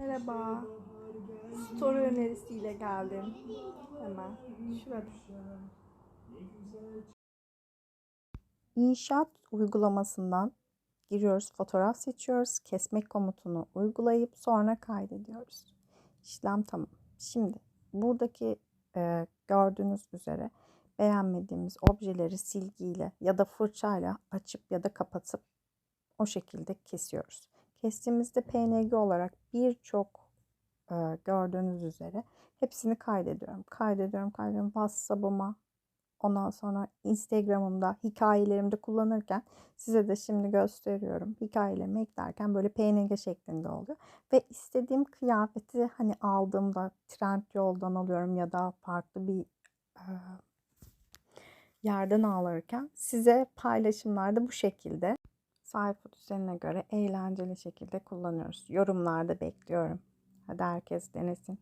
Merhaba. Story önerisiyle geldim. Hemen şurada. İnşaat uygulamasından giriyoruz, fotoğraf seçiyoruz, kesmek komutunu uygulayıp sonra kaydediyoruz. İşlem tamam. Şimdi buradaki e, gördüğünüz üzere beğenmediğimiz objeleri silgiyle ya da fırçayla açıp ya da kapatıp o şekilde kesiyoruz. Kestiğimizde PNG olarak birçok e, gördüğünüz üzere hepsini kaydediyorum. Kaydediyorum, kaydediyorum. WhatsApp'ıma, ondan sonra Instagram'ımda, hikayelerimde kullanırken size de şimdi gösteriyorum. Hikayelerimi eklerken böyle PNG şeklinde oluyor. Ve istediğim kıyafeti hani aldığımda trend yoldan alıyorum ya da farklı bir e, yerden alırken size paylaşımlarda bu şekilde sayfa düzenine göre eğlenceli şekilde kullanıyoruz. Yorumlarda bekliyorum. Hadi herkes denesin.